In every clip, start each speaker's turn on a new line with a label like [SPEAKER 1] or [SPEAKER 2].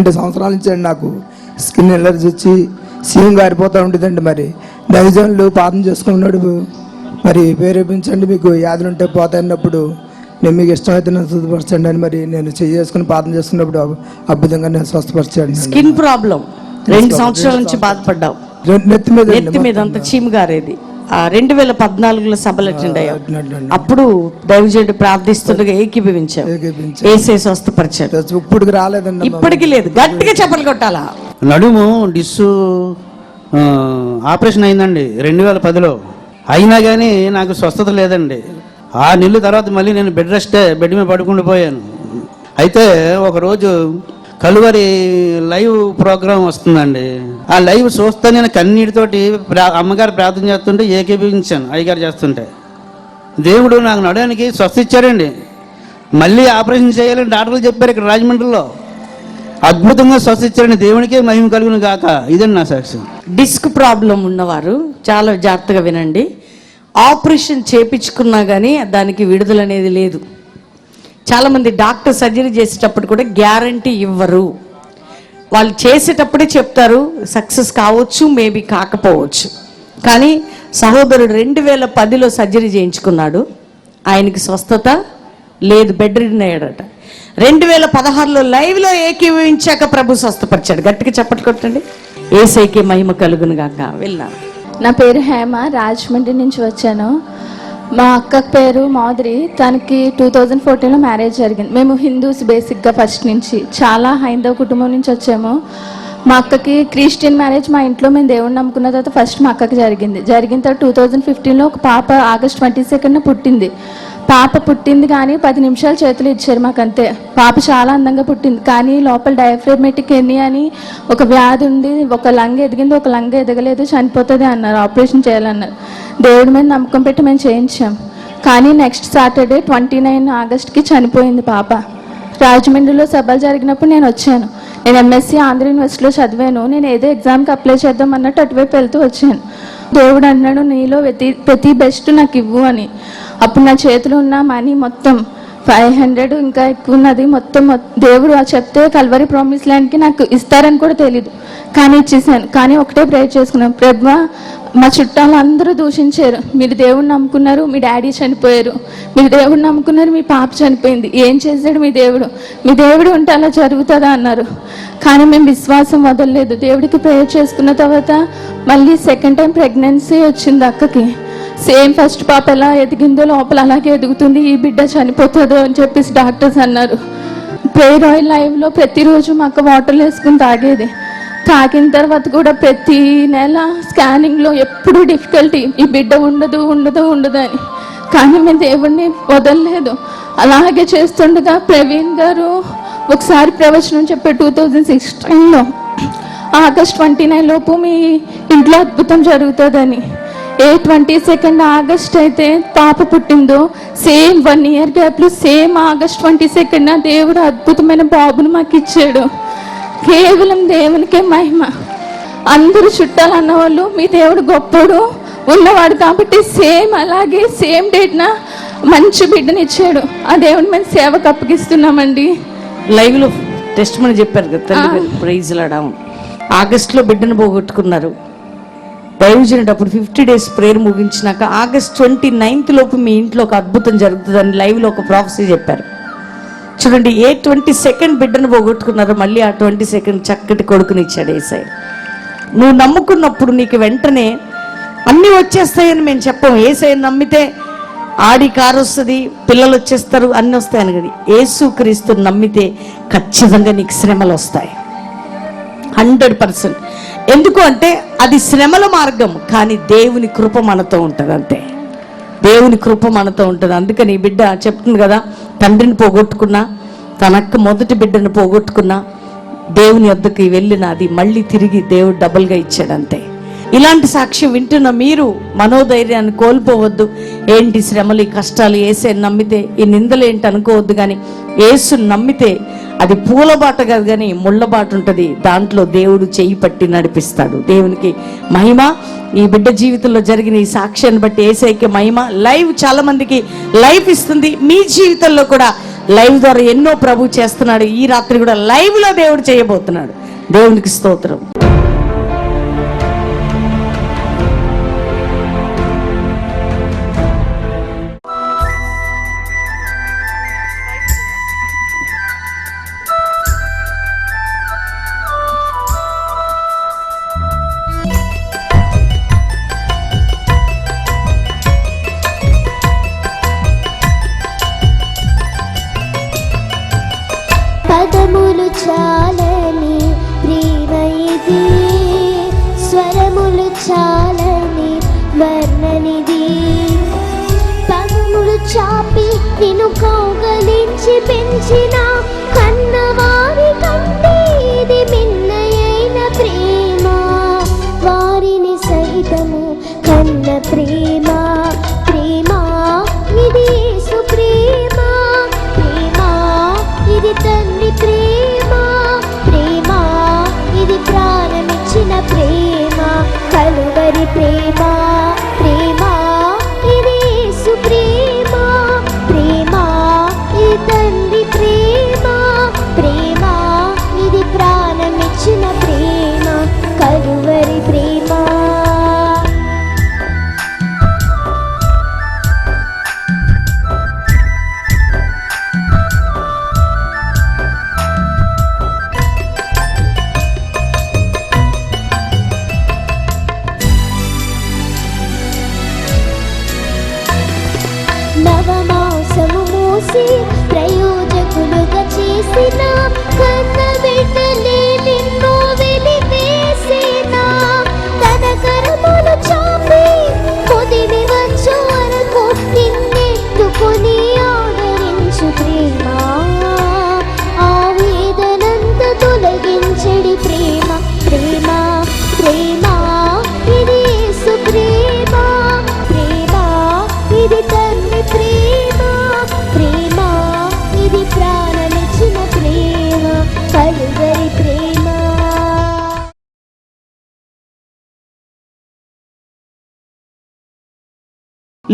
[SPEAKER 1] రెండు సంవత్సరాల నుంచి అండి నాకు స్కిన్ ఎలర్జీ వచ్చి సీఎం గారిపోతూ ఉంటుందండి మరి. దైవజనులు పాదం చేసుకున్నాడు మరి ప్రేరేపించండి మీకు వ్యాధులు ఉంటే పోతాయన్నప్పుడు. నేను మీకు ఇష్టమైతే నన్ను శుద్ధపరచండి అని మరి నేను చేసుకుని పాదం చేసుకున్నప్పుడు అద్భుతంగా నేను స్వస్థపరచాను
[SPEAKER 2] స్కిన్ ప్రాబ్లం. రెండు సంవత్సరాల నుంచి బాధపడ్డావు
[SPEAKER 1] నెత్తి మీద
[SPEAKER 2] నెత్తి మీద అంత చీము గారేది. రెండు వేల పద్నాలుగులో సభలు అటెండ్ అయ్యావు.
[SPEAKER 1] అండి.
[SPEAKER 2] అప్పుడు దైవజనుడు ప్రార్థిస్తుండగా ఏకీభవించావు.
[SPEAKER 1] ఏకీభవించాను.
[SPEAKER 2] ఏసే స్వస్థపరిచాడు.
[SPEAKER 1] ఇప్పటికి రాలేదండి.
[SPEAKER 2] ఇప్పటికి లేదు. గట్టిగా చెప్పలు కొట్టాలా?
[SPEAKER 3] నడుము డిస్సు ఆ, ఆపరేషన్ అయిందండి రెండు వేల పదిలో. అయినా కానీ నాకు స్వస్థత లేదండి. ఆ నెలల తర్వాత మళ్ళీ నేను బెడ్ రెస్టే బెడ్ మీద పడుకుంటూ పోయాను అయితే ఒకరోజు కలువరి లైవ్ ప్రోగ్రాం వస్తుందండి. ఆ లైవ్ చూస్తే నేను కన్నీటితోటి ప్రా- అమ్మగారు ప్రార్థన చేస్తుంటే ఏకీభించాను అయ్యగారు చేస్తుంటే. దేవుడు నాకు నడవడానికి స్వస్థ ఇచ్చారండి మళ్ళీ ఆపరేషన్ చేయాలని డాక్టర్లు చెప్పారు ఇక్కడ రాజమండ్రిలో. అద్భుతంగా స్వస్థ దేవునికే మహిమ కలుగును గాక. ఇదండి నా సాక్ష్యం.
[SPEAKER 2] డిస్క్ ప్రాబ్లం ఉన్నవారు చాలా జాగ్రత్తగా వినండి. ఆపరేషన్ చేపించుకున్నా కానీ దానికి విడుదల అనేది లేదు. చాలామంది డాక్టర్ సర్జరీ చేసేటప్పుడు కూడా గ్యారంటీ ఇవ్వరు. వాళ్ళు చేసేటప్పుడే చెప్తారు సక్సెస్ కావచ్చు మేబీ కాకపోవచ్చు. కానీ సహోదరుడు రెండు వేల పదిలో సర్జరీ చేయించుకున్నాడు. ఆయనకి స్వస్థత లేదు బెడ్ రిడన్ అయ్యాడట. రెండు వేల పదహారులో లైవ్లో ఏకీభవించాక ప్రభు స్వస్థపరిచాడు. గట్టిగా చప్పట్లు కొట్టండి. ఏసైకి మహిమ కలుగునుగాక. వెళ్ళాను
[SPEAKER 4] నా పేరు హేమ రాజమండ్రి నుంచి వచ్చాను. మా అక్క పేరు మాధురి. తనకి టూ థౌజండ్ ఫోర్టీన్లో మ్యారేజ్ జరిగింది. మేము హిందూస్ బేసిక్గా ఫస్ట్ నుంచి. చాలా హైందవ కుటుంబం నుంచి వచ్చాము. మా అక్కకి క్రిస్టియన్ మ్యారేజ్ మా ఇంట్లో మేము దేవుడిని నమ్ముకున్న తర్వాత ఫస్ట్ మా అక్కకి జరిగింది. జరిగిన తర్వాత టూ థౌజండ్ ఫిఫ్టీన్లో ఒక పాప ఆగస్ట్ ట్వంటీ సెకండ్న పుట్టింది. పాప పుట్టింది కానీ పది నిమిషాలు చేతులు ఇచ్చారు మాకు అంతే పాప చాలా అందంగా పుట్టింది. కానీ లోపల డయాఫ్రమేటిక్ ఎన్ని అని ఒక వ్యాధి ఉంది ఒక లంగ ఎదిగింది ఒక లంగ ఎదగలేదు చనిపోతుంది అన్నారు. ఆపరేషన్ చేయాలన్నారు. దేవుడి మీద నమ్మకం పెట్టి మేము చేయించాం. కానీ నెక్స్ట్ సాటర్డే ట్వంటీ నైన్ ఆగస్ట్కి చనిపోయింది పాప. రాజమండ్రిలో సభలు జరిగినప్పుడు నేను వచ్చాను. నేను ఎంఎస్సి ఆంధ్ర యూనివర్సిటీలో చదివాను. నేను ఏదో ఎగ్జామ్కి అప్లై చేద్దాం అన్నట్టు అటువైపు వెళ్తూ వచ్చాను. దేవుడు అన్నాడు నీలో ప్రతి ప్రతి బెస్ట్ నాకు ఇవ్వు అని. అప్పుడు నా చేతిలో ఉన్న మనీ మొత్తం ఫైవ్ హండ్రెడ్ ఇంకా ఎక్కువ ఉన్నది. మొత్తం దేవుడు ఆ చెప్తే కల్వరి ప్రామిస్ ల్యాండ్కి నాకు ఇస్తారని కూడా తెలీదు. కానీ ఇచ్చేసాను. కానీ ఒకటే ప్రేయర్ చేసుకున్నాను. ప్రభ మా చుట్టాలు అందరూ దూషించారు. మీరు దేవుడిని నమ్ముకున్నారు మీ డాడీ చనిపోయారు. మీరు దేవుడిని నమ్ముకున్నారు మీ పాప చనిపోయింది. ఏం చేశాడు మీ దేవుడు? మీ దేవుడు ఉంటే అలా జరుగుతుందా అన్నారు. కానీ మేము విశ్వాసం వదలలేదు. దేవుడికి ప్రేయర్ చేసుకున్న తర్వాత మళ్ళీ సెకండ్ టైం ప్రెగ్నెన్సీ వచ్చింది అక్కకి. సేమ్ ఫస్ట్ పాప ఎలా ఎదిగిందో లోపల అలాగే ఎదుగుతుంది ఈ బిడ్డ చనిపోతుందో అని చెప్పేసి డాక్టర్స్ అన్నారు. ప్రేర్ ఆయిల్ లైవ్లో ప్రతిరోజు మా అక్క వాటర్లు వేసుకుని తాగేది. తాగిన తర్వాత కూడా ప్రతి నెల స్కానింగ్లో ఎప్పుడూ డిఫికల్టీ ఈ బిడ్డ ఉండదు ఉండదు ఉండదు అని. కానీ మేము దేవుడిని వదలలేదు. అలాగే చేస్తుండగా ప్రవీణ్ గారు ఒకసారి ప్రవచనం చెప్పే టూ థౌజండ్ సిక్స్టీన్లో ఆగస్ట్ ట్వంటీ నైన్ లోపు మీ ఇంట్లో అద్భుతం జరుగుతుందని. ఏ ట్వంటీ సెకండ్ ఆగస్ట్ అయితే పాప పుట్టిందో సేమ్ వన్ ఇయర్ గ్యాప్లో సేమ్ ఆగస్ట్ ట్వంటీ సెకండ్ దేవుడు అద్భుతమైన బాబును మాకు ఇచ్చాడు. కేవలం దేవునికే మహిమ. అందరూ చుట్టాలు అన్నవాళ్ళు మీ దేవుడు గొప్పడు ఉన్నవాడు కాబట్టి సేమ్ అలాగే సేమ్ డేట్న మంచి బిడ్డని ఇచ్చాడు. ఆ దేవుని మేము సేవకు అప్పగిస్తున్నామండి.
[SPEAKER 2] లైవ్లో టెస్ట్ మని చెప్పారు కదా ప్రైజ్ లాడాం ఆగస్ట్లో బిడ్డను పోగొట్టుకున్నారు. దైవజనుడు ఫిఫ్టీ డేస్ ప్రేయర్ ముగించినాక ఆగస్ట్ ట్వంటీ నైన్త్ లోపు మీ ఇంట్లో ఒక అద్భుతం జరుగుతుందని లైవ్లో ఒక ప్రాఫెసీ చెప్పారు. చూడండి ఏ ట్వంటీ సెకండ్ బిడ్డను పోగొట్టుకున్నారో మళ్ళీ ఆ ట్వంటీ సెకండ్ చక్కటి కొడుకుని ఇచ్చాడు ఏసై నువ్వు నమ్ముకున్నప్పుడు నీకు వెంటనే అన్నీ వచ్చేస్తాయని మేము చెప్పాం. ఏసై నమ్మితే ఆడి కారు వస్తుంది పిల్లలు వచ్చేస్తారు అన్నీ వస్తాయని కానీ ఏసు క్రీస్తుని నమ్మితే ఖచ్చితంగా నీకు శ్రమలు వస్తాయి. Hundred percent. ఎందుకు అంటే అది శ్రమల మార్గం కానీ దేవుని కృప మనతో ఉంటుంది అంతే. దేవుని కృప మనతో ఉంటుంది. అందుకని బిడ్డ చెప్తుంది కదా తండ్రిని పోగొట్టుకున్నా తనక్క మొదటి బిడ్డను పోగొట్టుకున్నా దేవుని వద్దకు వెళ్ళిన అది మళ్ళీ తిరిగి దేవుడు డబుల్గా ఇచ్చాడంతే ఇలాంటి సాక్ష్యం వింటున్న మీరు మనోధైర్యాన్ని కోల్పోవద్దు. ఏంటి శ్రమలు ఈ కష్టాలు ఏసే నమ్మితే ఈ నిందలు ఏంటి అనుకోవద్దు కానీ ఏసు నమ్మితే అది పూలబాట కాదు కానీ ముళ్ళబాట ఉంటుంది. దాంట్లో దేవుడు చేయి పట్టి నడిపిస్తాడు. దేవునికి మహిమ. ఈ బిడ్డ జీవితంలో జరిగిన ఈ సాక్ష్యాన్ని బట్టి ఏసైకి మహిమ. లైవ్ చాలా మందికి లైఫ్ ఇస్తుంది. మీ జీవితంలో కూడా లైవ్ ద్వారా ఎన్నో ప్రభు చేస్తున్నాడు. ఈ రాత్రి కూడా లైవ్లో దేవుడు చేయబోతున్నాడు. దేవునికి స్తోత్రం.
[SPEAKER 5] సైతము కన్న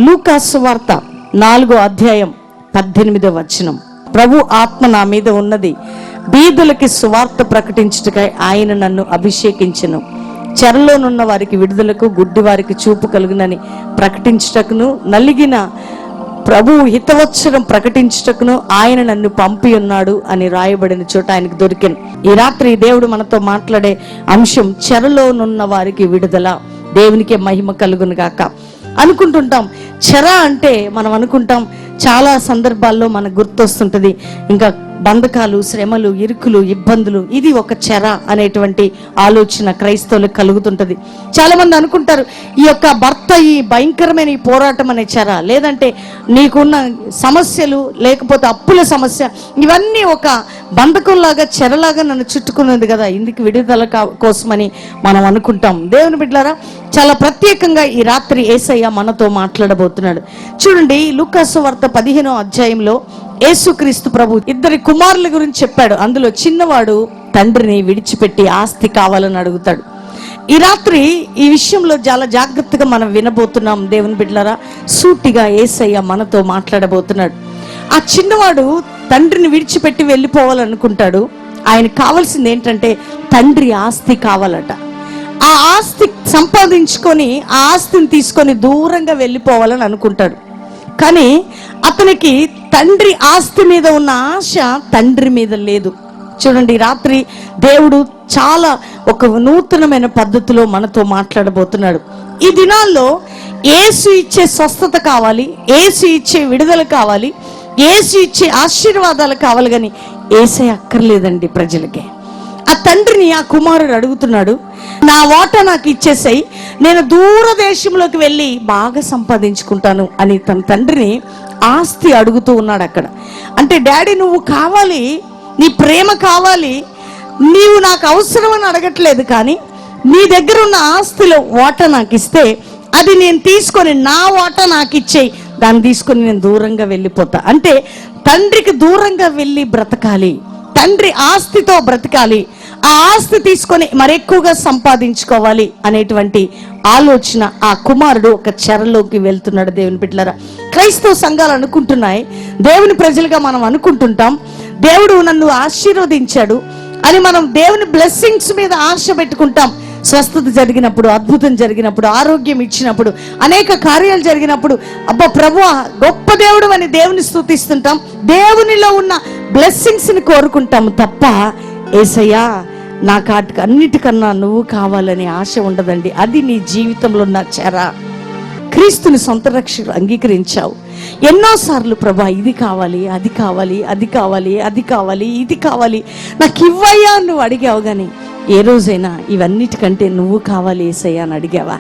[SPEAKER 2] లూకాసు వార్త నాలుగో అధ్యాయం పద్దెనిమిదో వచనం. ప్రభు ఆత్మ నా మీద ఉన్నది. బీదులకి సువార్త ప్రకటించుటకై ఆయన నన్ను అభిషేకించను. చెరలోనున్న వారికి విడుదలకు గుడ్డి వారికి చూపు కలుగునని ప్రకటించుటకును నలిగిన ప్రభు హితవత్సరం ప్రకటించుటకును ఆయన నన్ను పంపి ఉన్నాడు అని రాయబడిన చోట ఆయనకు దొరికిన. ఈ రాత్రి దేవుడు మనతో మాట్లాడే అంశం చెరలోనున్న వారికి విడుదల. దేవునికే మహిమ కలుగును గాక అనుకుంటుంటాం. చెర అంటే మనం అనుకుంటాం చాలా సందర్భాల్లో మనకు గుర్తొస్తుంటది. ఇంకా బంధకాలు శ్రమలు ఇరుకులు ఇబ్బందులు ఇది ఒక చెర అనేటువంటి ఆలోచన క్రైస్తవులకు కలుగుతుంటది. చాలామంది అనుకుంటారు ఈ యొక్క భర్త ఈ భయంకరమైన ఈ పోరాటం అనే చెర లేదంటే నీకున్న సమస్యలు లేకపోతే అప్పుల సమస్య ఇవన్నీ ఒక బంధకంలాగా చెరలాగా నన్ను చుట్టుకున్నది కదా ఇందుకు విడుదల కోసమని మనం అనుకుంటాం. దేవుని బిడ్డలారా చాలా ప్రత్యేకంగా ఈ రాత్రి ఏసయ్య మనతో మాట్లాడబోతున్నాడు. చూడండి లుకాసు వార్త పదిహేనో అధ్యాయంలో యేసుక్రీస్తు ప్రభు ఇద్దరి కుమారుల గురించి చెప్పాడు. అందులో చిన్నవాడు తండ్రిని విడిచిపెట్టి ఆస్తి కావాలని అడుగుతాడు. ఈ రాత్రి ఈ విషయంలో చాలా జాగ్రత్తగా మనం వినబోతున్నాం. దేవుని బిడ్డలారా సూటిగా ఏసయ్య మనతో మాట్లాడబోతున్నాడు. ఆ చిన్నవాడు తండ్రిని విడిచిపెట్టి వెళ్ళిపోవాలనుకుంటాడు. ఆయన కావాల్సింది ఏంటంటే తండ్రి ఆస్తి కావాలట. ఆ ఆస్తి సంపాదించుకొని ఆ ఆస్తిని తీసుకొని దూరంగా వెళ్ళిపోవాలని అనుకుంటాడు. కానీ అతనికి తండ్రి ఆస్తి మీద ఉన్న ఆశ తండ్రి మీద లేదు. చూడండి రాత్రి దేవుడు చాలా ఒక నూతనమైన పద్ధతిలో మనతో మాట్లాడబోతున్నాడు. ఈ దినాల్లో ఏసు ఇచ్చే స్వస్థత కావాలి ఏసు ఇచ్చే విడుదల కావాలి ఏసు ఇచ్చే ఆశీర్వాదాలు కావాలి కానీ ఏసే అక్కర్లేదండి ప్రజలకి. తండ్రిని ఆ కుమారుడు అడుగుతున్నాడు నా వాట నాకు ఇచ్చేసాయి నేను దూరదేశంలోకి వెళ్ళి బాగా సంపాదించుకుంటాను అని తన తండ్రిని ఆస్తి అడుగుతూ ఉన్నాడు అక్కడ. అంటే డాడీ నువ్వు కావాలి నీ ప్రేమ కావాలి నీవు నాకు అవసరం అని అడగట్లేదు కానీ నీ దగ్గర ఉన్న ఆస్తిలో వాట నాకు ఇస్తే అది నేను తీసుకొని నా వాట నాకు ఇచ్చేయి దాన్ని తీసుకొని నేను దూరంగా వెళ్ళిపోతా. అంటే తండ్రికి దూరంగా వెళ్ళి బ్రతకాలి తండ్రి ఆస్తితో బ్రతకాలి ఆ ఆస్తి తీసుకొని మరెక్కువగా సంపాదించుకోవాలి అనేటువంటి ఆలోచన ఆ కుమారుడు ఒక చెరలోకి వెళ్తున్నాడు దేవుని బిడ్డలారా. క్రైస్తవ సంఘాలు అనుకుంటున్నాయి. దేవుని ప్రజలుగా మనం అనుకుంటుంటాం. దేవుడు నన్ను ఆశీర్వదించాడు. అని మనం దేవుని బ్లెస్సింగ్స్ మీద ఆశ పెట్టుకుంటాం. స్వస్థత జరిగినప్పుడు అద్భుతం జరిగినప్పుడు ఆరోగ్యం ఇచ్చినప్పుడు అనేక కార్యాలు జరిగినప్పుడు అబ్బా ప్రభు గొప్ప దేవుడు అని దేవుని స్థుతిస్తుంటాం. దేవునిలో ఉన్న బ్లెస్సింగ్స్ని కోరుకుంటాము తప్ప ఏసయ్యా నాకు వాటికి అన్నిటికన్నా నువ్వు కావాలనే ఆశ ఉండదండి. అది నీ జీవితంలో ఉన్న చెర. క్రీస్తుని సొంత రక్షకుడు అంగీకరించావు. ఎన్నోసార్లు ప్రభా ఇది కావాలి అది కావాలి అది కావాలి అది కావాలి ఇది కావాలి. నాకు ఇవ్వయ్యా నువ్వు అడిగావు కానీ ఏ రోజైనా ఇవన్నిటికంటే నువ్వు కావాలి ఏసయ్యా అని అడిగావా?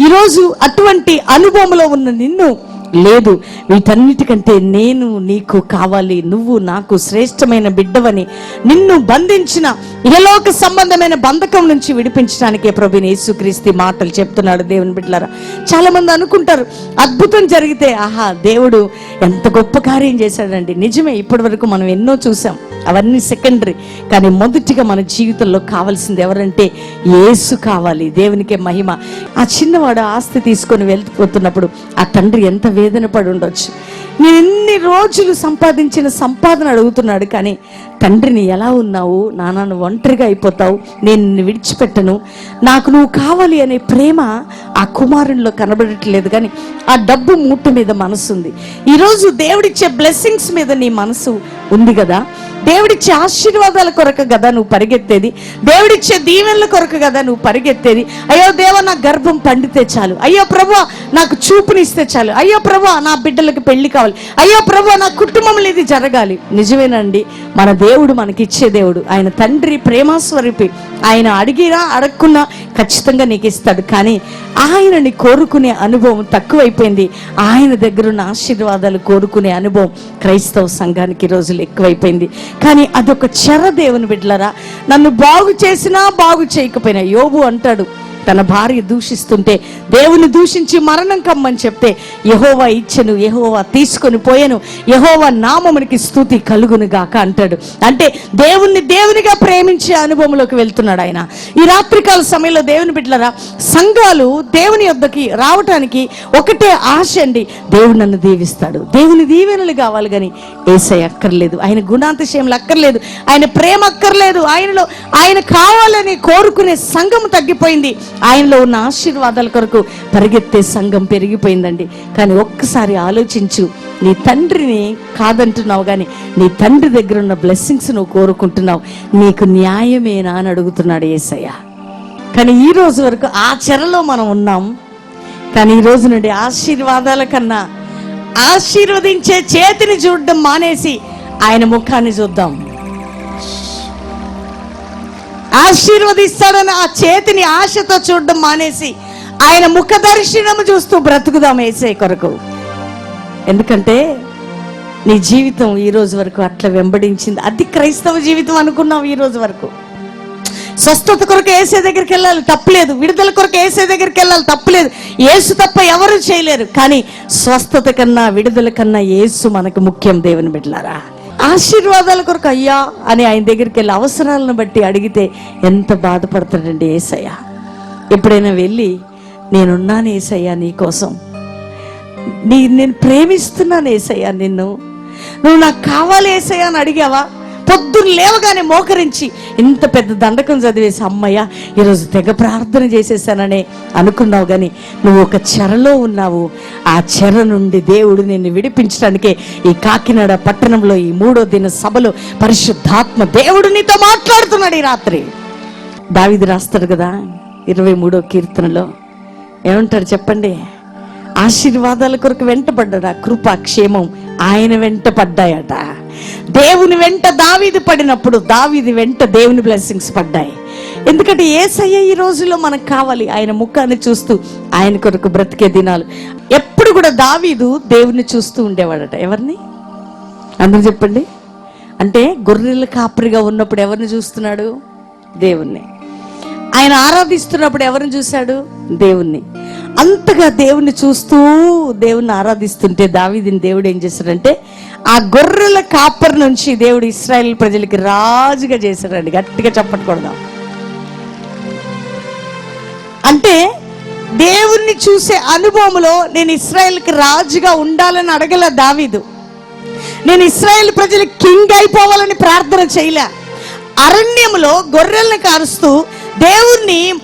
[SPEAKER 2] ఈరోజు అటువంటి అనుభవంలో ఉన్న నిన్ను లేదు. వీటన్నిటికంటే నేను నీకు కావాలి. నువ్వు నాకు శ్రేష్టమైన బిడ్డవని నిన్ను బంధించిన ఇహలోక సంబంధమైన బంధకం నుంచి విడిపించడానికే ప్రభు యేసుక్రీస్తు మాటలు చెప్తున్నాడు దేవుని బిడ్డలారా. చాలా మంది అనుకుంటారు అద్భుతం జరిగితే ఆహా దేవుడు ఎంత గొప్ప కార్యం చేశాడండి. నిజమే ఇప్పటి వరకు మనం ఎన్నో చూసాం అవన్నీ సెకండరీ. కానీ మొదటిగా మన జీవితంలో కావాల్సింది ఎవరంటే ఏసు కావాలి దేవునికే మహిమ. ఆ చిన్నవాడు ఆస్తి తీసుకొని వెళ్ళిపోతున్నప్పుడు ఆ తండ్రి ఎంత వేదన పడి ఉండొచ్చు. నేను ఎన్ని రోజులు సంపాదించిన సంపాదన అడుగుతున్నాడు కానీ తండ్రిని ఎలా ఉన్నావు? నాన్న నువ్వు ఒంటరిగా అయిపోతావు. నేను నిన్ను విడిచిపెట్టను. నాకు నువ్వు కావాలి అనే ప్రేమ ఆ కుమారునిలో కనబడట్లేదు కానీ ఆ డబ్బు మూట మీద మనసు ఉంది ఈరోజు దేవుడిచ్చే బ్లెస్సింగ్స్ మీద నీ మనసు ఉంది కదా? దేవుడిచ్చే ఆశీర్వాదాల కొరకు కదా నువ్వు పరిగెత్తేది? దేవుడిచ్చే దీవెనల కొరకు కదా నువ్వు పరిగెత్తేది? అయ్యో దేవ నా గర్భం పండితే చాలు. అయ్యో ప్రభు నాకు చూపునిస్తే చాలు. అయ్యో ప్రభు నా బిడ్డలకు పెళ్ళి కావాలి. అయ్యో ప్రభు నా కుటుంబంలో ఇది జరగాలి. నిజమేనండి మన దేవుడు మనకి ఇచ్చే దేవుడు. ఆయన తండ్రి ప్రేమస్వరూపి ఆయన అడిగినా అడగకున్నా ఖచ్చితంగా నీకు ఇస్తాడు. కానీ ఆయనని కోరుకునే అనుభవం తక్కువైపోయింది. ఆయన దగ్గర ఉన్న ఆశీర్వాదాలు కోరుకునే అనుభవం క్రైస్తవ సంఘానికి రోజులు ఎక్కువైపోయింది. కానీ అదొక చెర దేవుని బిడ్డలరా. నన్ను బాగు చేసినా బాగు చేయకపోయినా యోబు అంటాడు తన భార్య దూషిస్తుంటే దేవుని దూషించి మరణం కమ్మని చెప్తే యహోవా ఇచ్చను యహోవా తీసుకొని పోయాను యహోవా నామమునికి స్థుతి కలుగును గాక అంటాడు. అంటే దేవుణ్ణి దేవునిగా ప్రేమించే అనుభవంలోకి వెళ్తున్నాడు ఆయన. ఈ రాత్రికాల సమయంలో దేవుని బిడ్డలరా సంఘాలు దేవుని యొద్దకి రావటానికి ఒకటే ఆశ అండి దేవుడు నన్ను దీవిస్తాడు. దేవుని దీవెనలు కావాలి కానీ ఏసై అక్కర్లేదు ఆయన గుణాతిశయములు అక్కర్లేదు ఆయన ప్రేమ అక్కర్లేదు ఆయనలో ఆయన కావాలని కోరుకునే సంఘం తగ్గిపోయింది. ఆయనలో ఉన్న ఆశీర్వాదాల కొరకు పరిగెత్తే సంఘం పెరిగిపోయిందండి. కానీ ఒక్కసారి ఆలోచించు నీ తండ్రిని కాదంటున్నావు కానీ నీ తండ్రి దగ్గర ఉన్న బ్లెస్సింగ్స్ నువ్వు కోరుకుంటున్నావు. నీకు న్యాయమేనా అని అడుగుతున్నాడు ఏసయ్య. కానీ ఈ రోజు వరకు ఆ చెరలో మనం ఉన్నాం. కానీ ఈ రోజు నుండి ఆశీర్వాదాల కన్నా ఆశీర్వదించే చేతిని చూడడం మానేసి ఆయన ముఖాన్ని చూద్దాం. ఆశీర్వదిస్తాడని ఆ చేతిని ఆశతో చూడడం మానేసి ఆయన ముఖ దర్శనం చూస్తూ బ్రతుకుదాం వేసే కొరకు. ఎందుకంటే నీ జీవితం ఈ రోజు వరకు అట్లా వెంబడించింది. అది క్రైస్తవ జీవితం అనుకున్నావు ఈ రోజు వరకు. స్వస్థత కొరకు ఏసే దగ్గరికి వెళ్ళాలి తప్పలేదు. విడుదల కొరకు ఏసే దగ్గరికి వెళ్ళాలి తప్పలేదు. ఏసు తప్ప ఎవరు చేయలేరు. కానీ స్వస్థత కన్నా విడుదల కన్నా ఏసు మనకు ముఖ్యం దేవుని బిడ్డలారా. ఆశీర్వాదాల కొరకు అయ్యా అని ఆయన దగ్గరికి వెళ్ళి అవసరాలను బట్టి అడిగితే ఎంత బాధపడతాడండి ఏసయ్య? ఎప్పుడైనా వెళ్ళి నేనున్నాను ఏసయ్యా నీకోసం నీ నేను ప్రేమిస్తున్నాను ఏసయ్యా నిన్ను. నువ్వు నాకు కావాలి ఏసయ్యా అని అడిగావా? పొద్దున్న లేవగానే మోకరించి ఇంత పెద్ద దండకం చదివేసి అమ్మయ్య ఈరోజు తెగ ప్రార్థన చేసేసాననే అనుకున్నావు కానీ నువ్వు ఒక చెరలో ఉన్నావు. ఆ చెర నుండి దేవుడు నిన్ను విడిపించడానికే ఈ కాకినాడ పట్టణంలో ఈ మూడో దిన సభలో పరిశుద్ధాత్మ దేవుడు నీతో మాట్లాడుతున్నాడు ఈ రాత్రి. దావిది రాస్తాడు కదా ఇరవై మూడో కీర్తనలో. ఏమంటాడు చెప్పండి? ఆశీర్వాదాల కొరకు వెంటపడ్డాడు ఆ కృప క్షేమం ఆయన వెంట పడ్డాయట. దేవుని వెంట దావీది పడినప్పుడు దావీది వెంట దేవుని బ్లెస్సింగ్స్ పడ్డాయి. ఎందుకంటే ఏసయ్య ఈ రోజుల్లో మనకు కావాలి. ఆయన ముఖాన్ని చూస్తూ ఆయన కొరకు బ్రతికే దినాలు. ఎప్పుడు కూడా దావీదు దేవుని చూస్తూ ఉండేవాడట. ఎవరిని? అందరూ చెప్పండి. అంటే గొర్రెల కాపరిగా ఉన్నప్పుడు ఎవరిని చూస్తున్నాడు? దేవుణ్ణి. ఆయన ఆరాధిస్తున్నప్పుడు ఎవరిని చూశాడు? దేవుణ్ణి. అంతగా దేవుణ్ణి చూస్తూ దేవుణ్ణి ఆరాధిస్తుంటే దావిదిని దేవుడు ఏం చేశాడంటే ఆ గొర్రెల కాపర్ నుంచి దేవుడు ఇస్రాయల్ ప్రజలకి రాజుగా చేశాడండి. గట్టిగా చెప్పకూడదాం అంటే దేవుణ్ణి చూసే అనుభవంలో నేను ఇస్రాయల్కి రాజుగా ఉండాలని అడగల దావీదు. నేను ఇస్రాయల్ ప్రజలు కింగ్ అయిపోవాలని ప్రార్థన చేయలే. అరణ్యంలో గొర్రెల్ని కారుస్తూ దేవుణ్ణి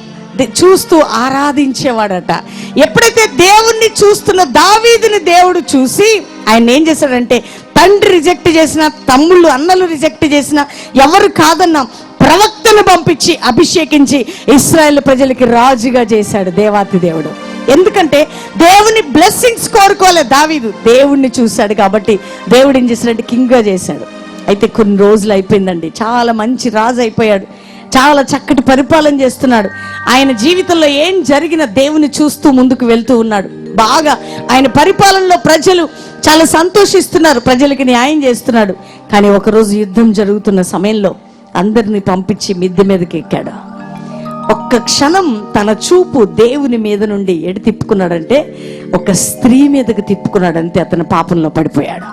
[SPEAKER 2] చూస్తూ ఆరాధించేవాడట. ఎప్పుడైతే దేవుణ్ణి చూస్తున్న దావీదుని దేవుడు చూసి ఆయన ఏం చేశాడంటే తండ్రి రిజెక్ట్ చేసిన తమ్ముళ్ళు అన్నలు రిజెక్ట్ చేసిన ఎవరు కాదన్నా ప్రవక్తను పంపించి అభిషేకించి ఇస్రాయేల్ ప్రజలకి రాజుగా చేశాడు దేవాతి దేవుడు. ఎందుకంటే దేవుని బ్లెస్సింగ్స్ కోరుకోలే దావీదు. దేవుణ్ణి చూశాడు కాబట్టి దేవుడు ఏం చేశాడంటే కింగ్గా చేశాడు. అయితే కొన్ని రోజులు అయిపోయిందండి. చాలా మంచి రాజు అయిపోయాడు. చాలా చక్కటి పరిపాలన చేస్తున్నాడు. ఆయన జీవితంలో ఏం జరిగిన దేవుని చూస్తూ ముందుకు వెళ్తూ ఉన్నాడు. బాగా ఆయన పరిపాలనలో ప్రజలు చాలా సంతోషిస్తున్నారు ప్రజలకి న్యాయం చేస్తున్నాడు. కానీ ఒకరోజు యుద్ధం జరుగుతున్న సమయంలో అందరిని పంపించి మిద్దె మీదకి ఎక్కాడు. ఒక్క క్షణం తన చూపు దేవుని మీద నుండి ఎడి తిప్పుకున్నాడంటే ఒక స్త్రీ మీదకి తిప్పుకున్నాడంతే అతను పాపంలో పడిపోయాడు.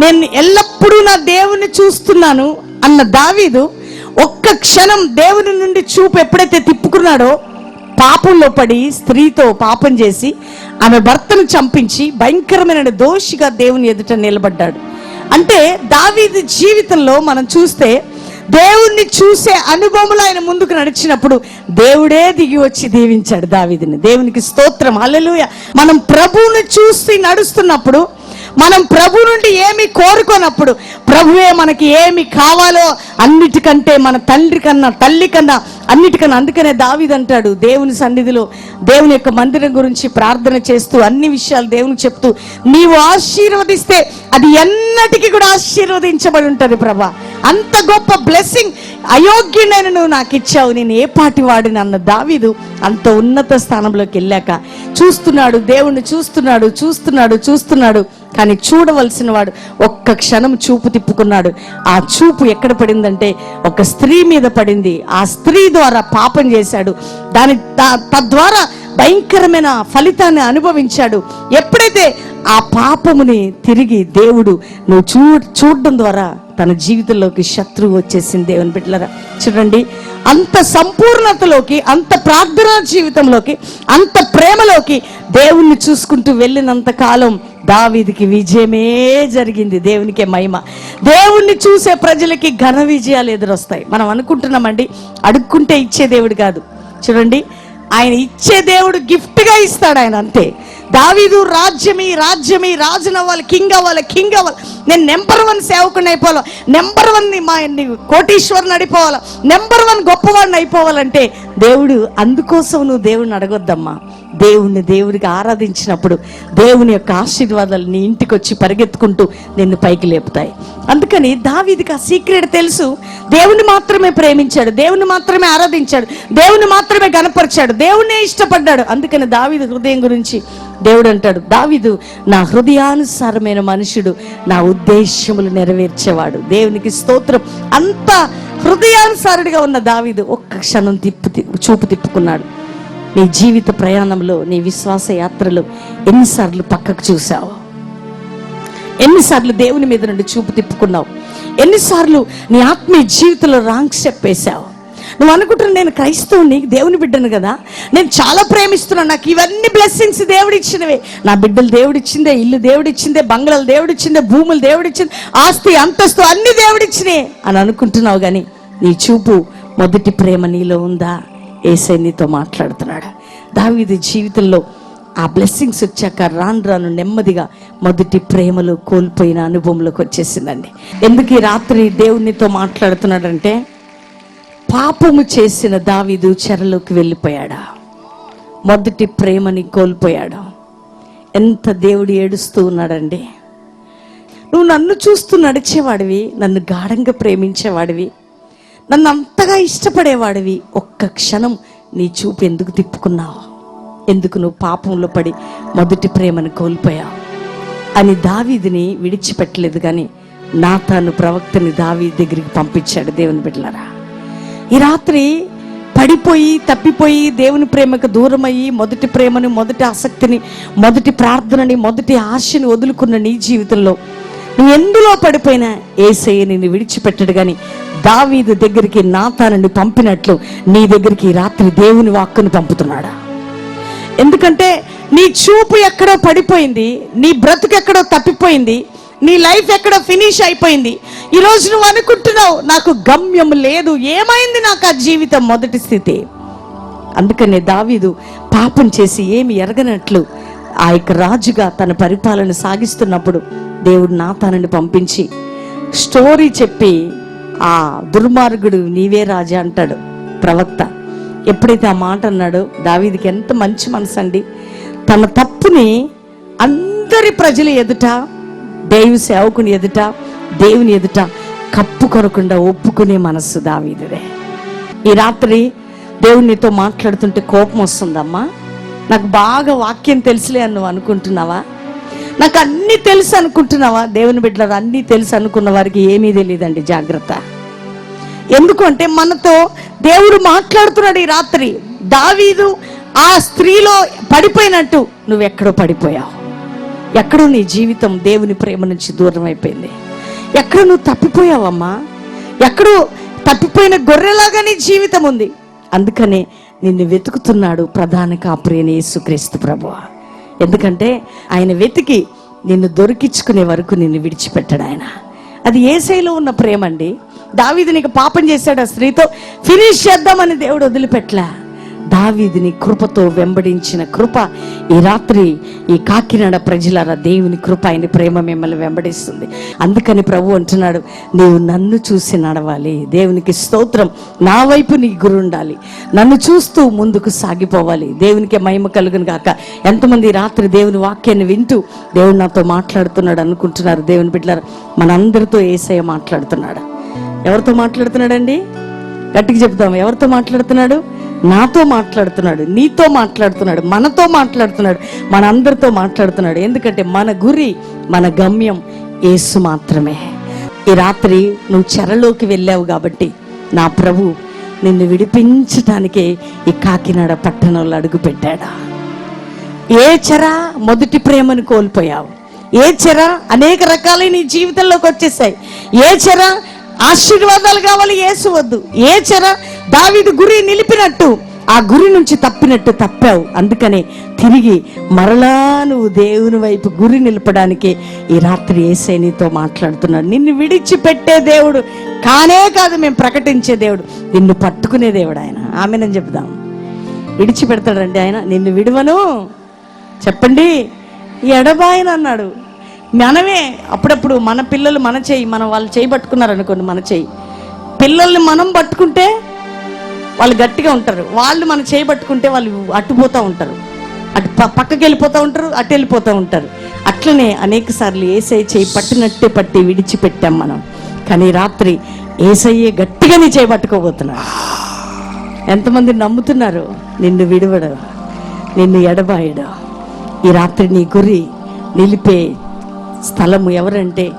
[SPEAKER 2] నేను ఎల్లప్పుడూ నా దేవుని చూస్తున్నాను అన్న దావీదు ఒక్క క్షణం దేవుని నుండి చూపు ఎప్పుడైతే తిప్పుకున్నాడో పాపంలో పడి స్త్రీతో పాపం చేసి ఆమె భర్తను చంపించి భయంకరమైన దోషిగా దేవుని ఎదుట నిలబడ్డాడు. అంటే దావీదు జీవితంలో మనం చూస్తే దేవుణ్ణి చూసే అనుభవంలో ఆయన ముందుకు నడిచినప్పుడు దేవుడే దిగి వచ్చి దీవించాడు దావీదిని. దేవునికి స్తోత్రం. అల్లెలుయ మనం ప్రభువుని చూసి నడుస్తున్నప్పుడు మనం ప్రభు నుండి ఏమి కోరుకోనప్పుడు ప్రభువే మనకి ఏమి కావాలో అన్నిటికంటే మన తండ్రి కన్నా తల్లి కన్నా అన్నిటికన్నా. అందుకనే దావిదంటాడు దేవుని సన్నిధిలో దేవుని యొక్క మందిరం గురించి ప్రార్థన చేస్తూ అన్ని విషయాలు దేవునికి చెప్తూ నీవు ఆశీర్వదిస్తే అది ఎన్నటికీ కూడా ఆశీర్వదించబడి ఉంటుంది ప్రభా. అంత గొప్ప బ్లెస్సింగ్ అయోగ్యుడైన నువ్వు నాకు ఇచ్చావు. నేను ఏ పాటి వాడిని? అన్న దావీదు అంత ఉన్నత స్థానంలోకి వెళ్ళాక చూస్తున్నాడు దేవుణ్ణి చూస్తున్నాడు చూస్తున్నాడు చూస్తున్నాడు. కానీ చూడవలసిన వాడు ఒక్క క్షణం చూపు తిప్పుకున్నాడు. ఆ చూపు ఎక్కడ పడిందంటే ఒక స్త్రీ మీద పడింది. ఆ స్త్రీ ద్వారా పాపం చేశాడు. దాని త- తద్వారా భయంకరమైన ఫలితాన్ని అనుభవించాడు. ఎప్పుడైతే ఆ పాపముని తిరిగి దేవుడు నువ్వు చూ చూడడం ద్వారా తన జీవితంలోకి శత్రువు వచ్చేసింది దేవుని బిడ్డలరా. చూడండి అంత సంపూర్ణతలోకి అంత ప్రార్థనా జీవితంలోకి అంత ప్రేమలోకి దేవుణ్ణి చూసుకుంటూ వెళ్ళినంత కాలం దావీదికి విజయమే జరిగింది దేవునికే మహిమ. దేవుణ్ణి చూసే ప్రజలకి ఘన విజయాలు ఎదురొస్తాయి. మనం అనుకుంటున్నామండి అడుక్కుంటే ఇచ్చే దేవుడు కాదు. చూడండి ఆయన ఇచ్చే దేవుడు గిఫ్ట్గా ఇస్తాడు ఆయన అంతే. దావీదు రాజ్యమి రాజ్యమి రాజున అవ్వాలి కింగ్ అవ్వాలి కింగ్ అవ్వాలి. నేను నెంబర్ వన్ సేవకుని అయిపోవాలి. నెంబర్ వన్ మా కోటీశ్వరుని అడిపోవాలి నెంబర్ వన్ గొప్పవాడిని అయిపోవాలంటే దేవుడు అందుకోసం నువ్వు దేవుడిని అడగొద్దమ్మా. దేవుణ్ణి దేవుడికి ఆరాధించినప్పుడు దేవుని యొక్క ఆశీర్వాదాలు నీ ఇంటికి వచ్చి పరిగెత్తుకుంటూ నిన్ను పైకి లేపుతాయి. అందుకని దావీదికి ఆ సీక్రెట్ తెలుసు. దేవుని మాత్రమే ప్రేమించాడు. దేవుని మాత్రమే ఆరాధించాడు. దేవుని మాత్రమే గనపరిచాడు దేవుణ్ణే ఇష్టపడ్డాడు. అందుకని దావీదు హృదయం గురించి దేవుడు అంటాడు దావీదు నా హృదయానుసారమైన మనుషుడు నా ఉద్దేశములు నెరవేర్చేవాడు. దేవునికి స్తోత్రం. అంత హృదయానుసారుడిగా ఉన్న దావీదు ఒక్క క్షణం తిప్పు చూపు తిప్పుకున్నాడు. నీ జీవిత ప్రయాణంలో నీ విశ్వాస యాత్రలో ఎన్నిసార్లు పక్కకు చూసావు ఎన్నిసార్లు దేవుని మీద నుండి చూపు తిప్పుకున్నావు? ఎన్నిసార్లు నీ ఆత్మీయ జీవితంలో రాంగ్ స్టెప్ వేసావు నువ్వు అనుకుంటున్నా నేను క్రైస్తవుని దేవుని బిడ్డను కదా? నేను చాలా ప్రేమిస్తున్నాను. నాకు ఇవన్నీ బ్లెస్సింగ్స్ దేవుడిచ్చినవే. నా బిడ్డలు దేవుడిచ్చిందే ఇల్లు దేవుడిచ్చిందే బంగ్లాలు దేవుడిచ్చిందే భూములు దేవుడిచ్చింది ఆస్తి అంతస్తు అన్ని దేవుడిచ్చినే అని అనుకుంటున్నావు కానీ నీ చూపు మొదటి ప్రేమ నీలో ఉందా? ఏసై నీతో మాట్లాడుతున్నాడు. దావీది జీవితంలో ఆ బ్లెస్సింగ్స్ వచ్చాక రాను రాను నెమ్మదిగా మొదటి ప్రేమలో కోల్పోయిన అనుభవంలోకి వచ్చేసిందండి. ఎందుకు ఈ రాత్రి దేవునితో మాట్లాడుతున్నాడంటే పాపము చేసిన దావీదు చెరలోకి వెళ్ళిపోయాడా? మొదటి ప్రేమని కోల్పోయాడు. ఎంత దేవుడు ఏడుస్తూ ఉన్నాడండి. నువ్వు నన్ను చూస్తూ నడిచేవాడివి నన్ను గాఢంగా ప్రేమించేవాడివి నన్ను అంతగా ఇష్టపడేవాడివి. ఒక్క క్షణం నీ చూపు ఎందుకు తిప్పుకున్నావు ఎందుకు నువ్వు పాపంలో పడి మొదటి ప్రేమను కోల్పోయావు అని దావీదిని విడిచిపెట్టలేదు కానీ నా తాను ప్రవక్తని దావీ దగ్గరికి పంపించాడు దేవుని బిడ్డలరా. ఈ రాత్రి పడిపోయి తప్పిపోయి దేవుని ప్రేమకు దూరమయ్యి మొదటి ప్రేమని మొదటి ఆసక్తిని మొదటి ప్రార్థనని మొదటి ఆశని వదులుకున్న నీ జీవితంలో నువ్వు ఎందులో పడిపోయినా ఏసయ్య నిన్ను విడిచిపెట్టడు కానీ దావీదు దగ్గరికి నాతానని పంపినట్లు నీ దగ్గరికి రాత్రి దేవుని వాక్కును పంపుతున్నాడా? ఎందుకంటే నీ చూపు ఎక్కడో పడిపోయింది నీ బ్రతుకు ఎక్కడో తప్పిపోయింది నీ లైఫ్ ఎక్కడో ఫినిష్ అయిపోయింది. ఈ రోజు నువ్వు అనుకుంటున్నావు నాకు గమ్యం లేదు ఏమైంది నాకు ఆ జీవితం మొదటి స్థితి? అందుకనే దావీదు పాపం చేసి ఏమి ఎరగనట్లు ఆ యొక్క రాజుగా తన పరిపాలన సాగిస్తున్నప్పుడు దేవుడు నాతానని పంపించి స్టోరీ చెప్పి ఆ దుర్మార్గుడు నీవే రాజా అంటాడు ప్రవక్త. ఎప్పుడైతే ఆ మాట అన్నాడో దావీదికి ఎంత మంచి మనసు అండి తన తప్పుని అందరి ప్రజల ఎదుట దేవు సేవకుని ఎదుట దేవుని ఎదుట కప్పు కొరకుండా ఒప్పుకునే మనస్సు దావీదుదే. ఈ రాత్రి దేవునితో మాట్లాడుతుంటే కోపం వస్తుందమ్మా. నాకు బాగా వాక్యం తెలుసులే అని నువ్వు అనుకుంటున్నావా? నాకు అన్నీ తెలుసు అనుకుంటున్నావా? దేవుని బిడ్డలు అన్నీ తెలుసు అనుకున్న వారికి ఏమీ తెలియదండి జాగ్రత్త. ఎందుకంటే మనతో దేవుడు మాట్లాడుతున్నాడు ఈ రాత్రి. దావీదు ఆ స్త్రీలో పడిపోయినట్టు నువ్వు ఎక్కడో పడిపోయావు. ఎక్కడో నీ జీవితం దేవుని ప్రేమ నుంచి దూరం అయిపోయింది. ఎక్కడో నువ్వు తప్పిపోయావమ్మా. ఎక్కడో తప్పిపోయిన గొర్రెలాగా నీ జీవితం ఉంది. అందుకనే నిన్ను వెతుకుతున్నాడు ప్రధాన కాపురైన యేసుక్రీస్తు ప్రభువ. ఎందుకంటే ఆయన వెతికి నిన్ను దొరికించుకునే వరకు నిన్ను విడిచిపెట్టాడు ఆయన. అది ఏసైలో ఉన్న ప్రేమ అండి దావీదు నీకు పాపం చేశాడు ఆ స్త్రీతో ఫినిష్ చేద్దామని దేవుడు వదిలిపెట్టలే. దావీదిని కృపతో వెంబడించిన కృప ఈ రాత్రి ఈ కాకినాడ ప్రజలారా దేవుని కృప ఆయన ప్రేమ మిమ్మల్ని వెంబడిస్తుంది. అందుకని ప్రభు అంటున్నాడు నీవు నన్ను చూసి నడవాలి. దేవునికి స్తోత్రం. నా వైపు నీ గురు ఉండాలి. నన్ను చూస్తూ ముందుకు సాగిపోవాలి. దేవునికి మహిమ కలుగును గాక. ఎంతమంది రాత్రి దేవుని వాక్యాన్ని వింటూ దేవుడు నాతో మాట్లాడుతున్నాడు అనుకుంటున్నారు. దేవుని బిడ్డలారా మనందరితో ఏసయ్య మాట్లాడుతున్నాడు. ఎవరితో మాట్లాడుతున్నాడండి? గట్టిగా చెప్తాం ఎవరితో మాట్లాడుతున్నాడు? నాతో మాట్లాడుతున్నాడు నీతో మాట్లాడుతున్నాడు మనతో మాట్లాడుతున్నాడు మన అందరితో మాట్లాడుతున్నాడు. ఎందుకంటే మన గురి మన గమ్యం యేసు మాత్రమే. ఈ రాత్రి నువ్వు చెరలోకి వెళ్ళావు కాబట్టి నా ప్రభు నిన్ను విడిపించటానికే ఈ కాకినాడ పట్టణంలో అడుగుపెట్టాడా? ఏ చెర మొదటి ప్రేమను కోల్పోయావు? ఏ చెర అనేక రకాలైన నీ జీవితంలోకి వచ్చేసాయి? ఏ చెర ఆశీర్వాదాలు కావాలి ఏసు వద్దు? ఏ చెర దావీదు గురి నిలిపినట్టు ఆ గురి నుంచి తప్పినట్టు తప్పావు. అందుకనే తిరిగి మరలా నువ్వు దేవుని వైపు గురి నిలపడానికి ఈ రాత్రి ఏసై నీతో మాట్లాడుతున్నాడు. నిన్ను విడిచిపెట్టే దేవుడు కానే కాదు మేము ప్రకటించే దేవుడు. నిన్ను పట్టుకునే దేవుడు ఆయన. ఆమెనని చెప్దాం. విడిచిపెడతాడండి ఆయన నిన్ను విడువను. చెప్పండి. ఎడబాయన అన్నాడు. మనమే అప్పుడప్పుడు మన పిల్లలు మన చేయి మనం వాళ్ళు చేయి పట్టుకున్నారు అనుకోండి మన చేయి. పిల్లల్ని మనం పట్టుకుంటే వాళ్ళు గట్టిగా ఉంటారు. వాళ్ళు మనం చేయి పట్టుకుంటే వాళ్ళు అట్టుపోతూ ఉంటారు. అటు ప- పక్కకి వెళ్ళిపోతూ ఉంటారు అటు వెళ్ళిపోతూ ఉంటారు. అట్లనే అనేక సార్లు ఏసై చేయి పట్టినట్టే పట్టి విడిచిపెట్టాం మనం. కానీ రాత్రి ఏసయ్యే గట్టిగా నీ చేయి ఎంతమంది నమ్ముతున్నారు? నిన్ను విడవడు నిన్ను ఎడబాయడు. ఈ రాత్రి నీ గురి నిలిపే స్థలము ఎవరంటే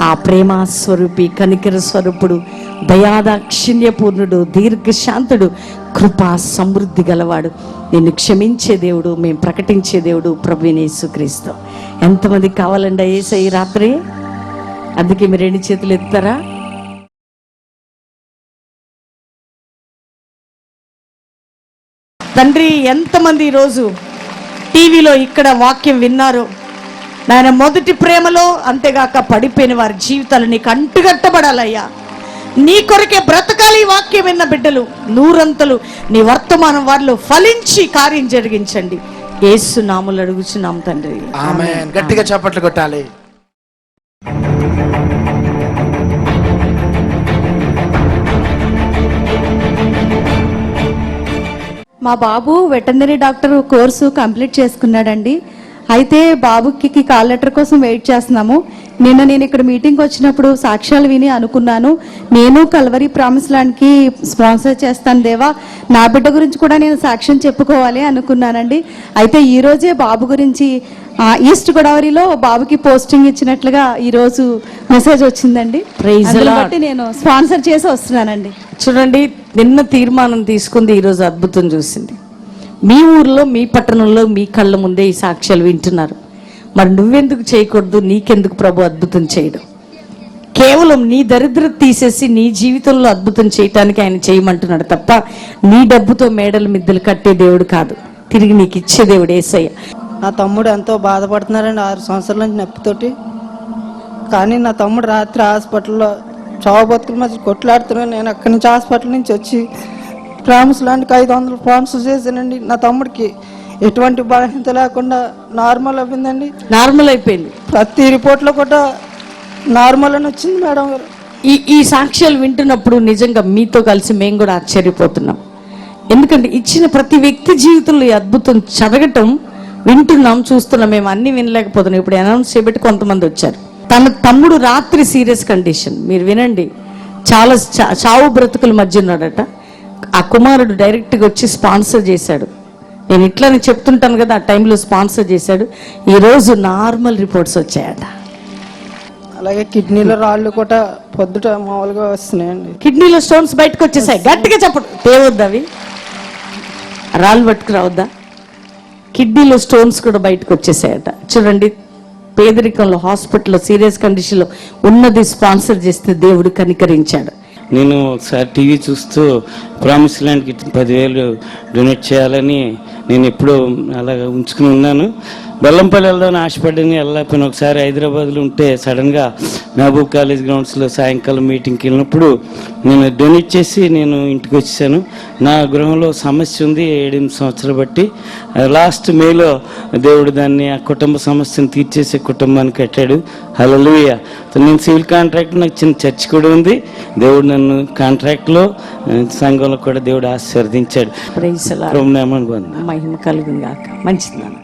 [SPEAKER 2] ఆ ప్రేమ స్వరూపి కనికర స్వరూపుడు దయాదాక్షిణ్యపూర్ణుడు దీర్ఘశాంతుడు కృపా సమృద్ధి గలవాడు. నిన్ను క్షమించే దేవుడు మేము ప్రకటించే దేవుడు ప్రభునేసుక్రీస్తు ఎంతమంది కావాలండి ఏసై ఈ రాత్రి? అందుకే మీరు రెండు చేతులు ఎత్తారా తండ్రి ఎంతమంది ఈరోజు టీవీలో ఇక్కడ వాక్యం విన్నారు నాయన మొదటి ప్రేమలో అంతేగాక పడిపోయిన వారి జీవితాలు నీకు అంటుగట్టబడాలయ్యా. నీ కొరకే బ్రతకాలి ఈ వాక్యం విన్న బిడ్డలు నూరంతలు నీ వర్తమానం వారిలో ఫలించి కార్యం జరిగించండి. ఏసు నాములు అడుగుచున్నాం తండ్రి.
[SPEAKER 6] ఆమె గట్టిగా చప్పట్లు కొట్టాలి.
[SPEAKER 7] మా బాబు వెటర్నరీ డాక్టర్ కోర్సు కంప్లీట్ చేసుకున్నాడండి. అయితే బాబుకి కాల్ లెటర్ కోసం వెయిట్ చేస్తున్నాము. నిన్న నేను ఇక్కడ మీటింగ్ వచ్చినప్పుడు సాక్ష్యాలు విని అనుకున్నాను. నేను కల్వరి ప్రామిస్ ల్యాండ్కి స్పాన్సర్ చేస్తాను దేవా. నా బిడ్డ గురించి కూడా నేను సాక్ష్యం చెప్పుకోవాలి అనుకున్నానండి. అయితే ఈ రోజే బాబు గురించి ఈస్ట్ గోదావరిలో బాబుకి పోస్టింగ్ ఇచ్చినట్లుగా ఈ రోజు మెసేజ్ వచ్చిందండి. బట్టి నేను స్పాన్సర్ చేసి వస్తున్నానండి.
[SPEAKER 2] చూడండి నిన్న తీర్మానం తీసుకుంది ఈరోజు అద్భుతం చూసింది. మీ ఊర్లో మీ పట్టణంలో మీ కళ్ళ ముందే ఈ సాక్ష్యాలు వింటున్నారు. మరి నువ్వెందుకు చేయకూడదు? నీకెందుకు ప్రభు అద్భుతం చేయడం? కేవలం నీ దరిద్రత తీసేసి నీ జీవితంలో అద్భుతం చేయటానికి ఆయన చేయమంటున్నాడు తప్ప నీ డబ్బుతో మేడల మిద్దెలు కట్టే దేవుడు కాదు. తిరిగి నీకు ఇచ్చే దేవుడు ఏసయ్య.
[SPEAKER 8] నా తమ్ముడు ఎంతో బాధపడుతున్నారండి ఆరు సంవత్సరాల నుంచి నొప్పితోటి. కానీ నా తమ్ముడు రాత్రి హాస్పిటల్లో చావు బతుకుల మధ్య కొట్లాడుతున్నాను నేను అక్కడి నుంచి హాస్పిటల్ నుంచి వచ్చి ప్రామిస్ లాంటికి ఐదు వందలు ప్రామిస్ చేశానండి. నా తమ్ముడికి ఎటువంటి బలహీనత లేకుండా నార్మల్ అవ్విందండి
[SPEAKER 2] నార్మల్ అయిపోయింది.
[SPEAKER 8] ప్రతి రిపోర్ట్లో కూడా నార్మల్ అని వచ్చింది మేడం గారు.
[SPEAKER 2] ఈ ఈ సాక్ష్యాలు వింటున్నప్పుడు నిజంగా మీతో కలిసి మేము కూడా ఆశ్చర్యపోతున్నాం. ఎందుకంటే ఇచ్చిన ప్రతి వ్యక్తి జీవితంలో ఈ అద్భుతం చదవటం వింటున్నాం చూస్తున్నాం మేము అన్ని వినలేకపోతున్నాం. ఇప్పుడు అనౌన్స్ చేయబట్టి కొంతమంది వచ్చారు. తన తమ్ముడు రాత్రి సీరియస్ కండిషన్. మీరు వినండి. చాలా చావు బ్రతుకుల మధ్య ఉన్నాడట. ఆ కుమారుడు డైరెక్ట్గా వచ్చి స్పాన్సర్ చేశాడు. నేను ఇట్లని చెప్తుంటాను కదా ఆ టైంలో స్పాన్సర్ చేశాడు. ఈరోజు నార్మల్ రిపోర్ట్స్ వచ్చాయట.
[SPEAKER 8] అలాగే కిడ్నీలో రాళ్ళు కూడా పొద్దుట మామూలుగా వస్తున్నాయండి.
[SPEAKER 2] కిడ్నీలో స్టోన్స్ బయటకు వచ్చేసాయి గట్టిగా చెప్పడు. తేవద్దు అవి? రాళ్ళు పట్టుకు రావద్దా కిడ్నీలో స్టోన్స్ కూడా బయటకు వచ్చేసాయట చూడండి పేదరికంలో హాస్పిటల్లో సీరియస్ కండిషన్లో ఉన్నది స్పాన్సర్ చేస్తే దేవుడు కనికరించాడు.
[SPEAKER 9] నేను ఒకసారి టీవీ చూస్తూ ప్రామిస్ ల్యాండ్కి పదివేలు డొనేట్ చేయాలని నేను ఎప్పుడూ అలాగ ఉంచుకుని ఉన్నాను. బెల్లంపల్లి వెళ్దామని ఆశపడ్డాను వెళ్ళకపోయినా ఒకసారి హైదరాబాద్లో ఉంటే సడన్గా మహబూబ్ కాలేజ్ గ్రౌండ్స్లో సాయంకాలం మీటింగ్కి వెళ్ళినప్పుడు నేను డొనేట్ చేసి నేను ఇంటికి వచ్చేసాను. నా గృహంలో సమస్య ఉంది. ఏడెనిమిది సంవత్సరాలు బట్టి లాస్ట్ మేలో దేవుడు దాన్ని ఆ కుటుంబ సమస్యను తీర్చేసే కుటుంబానికి కట్టాడు. హలలుయ నేను సివిల్ కాంట్రాక్ట్ నాకు చిన్న చర్చ్ కూడా ఉంది. దేవుడు నన్ను కాంట్రాక్ట్లో సంఘంలో కూడా దేవుడు ఆశీర్వదించాడు.
[SPEAKER 2] మహిమ మంచిది నాన్న.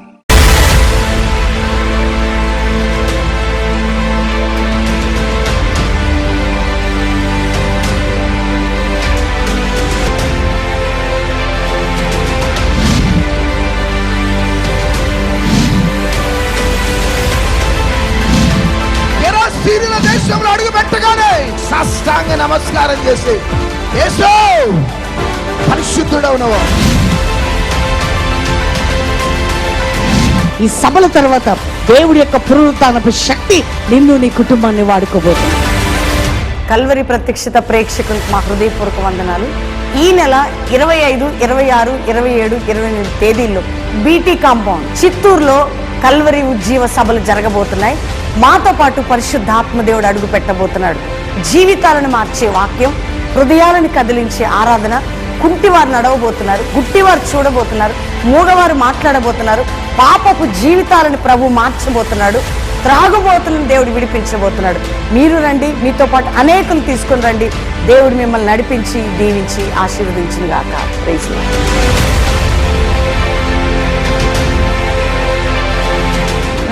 [SPEAKER 6] నమస్కారం చేసి యేసు
[SPEAKER 2] ఈ సభల తర్వాత దేవుడి యొక్క పునరుత్నపు శక్తి నిన్ను నీ కుటుంబాన్ని వాడుకోబోతుంది. కల్వరి ప్రత్యక్షత ప్రేక్షకులకు మా హృదయపూర్వక వందనాలు. ఈ నెల ఇరవై ఐదు ఇరవై ఆరు ఇరవై ఏడు ఇరవై ఎనిమిది తేదీల్లో బీటీ కాంపౌండ్ చిత్తూరులో కల్వరి ఉజ్జీవ సభలు జరగబోతున్నాయి. మాతో పాటు పరిశుద్ధాత్మదేవుడు అడుగు పెట్టబోతున్నాడు. జీవితాలను మార్చే వాక్యం హృదయాలను కదిలించే ఆరాధన కుంటివారు నడవబోతున్నారు గుట్టివారు చూడబోతున్నారు మూగవారు మాట్లాడబోతున్నారు పాపపు జీవితాలను ప్రభు మార్చబోతున్నాడు త్రాగుబోతులను దేవుడు విడిపించబోతున్నాడు. మీరు రండి మీతో పాటు అనేకులు తీసుకుని రండి. దేవుడు మిమ్మల్ని నడిపించి దీవించి ఆశీర్వదించిన గాక.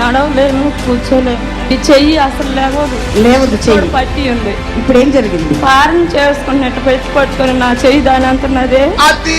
[SPEAKER 10] నడవలేను కూర్చోలేను ఈ చెయ్యి అసలు లేవదు.
[SPEAKER 2] లేవదు చెయ్యి.
[SPEAKER 10] పట్టి ఉంది.
[SPEAKER 2] ఇప్పుడు ఏం జరిగింది?
[SPEAKER 10] పారం చేసుకున్నట్టు పెట్టి పట్టుకొని నా చెయ్యి దాని అంటున్నదే
[SPEAKER 6] అది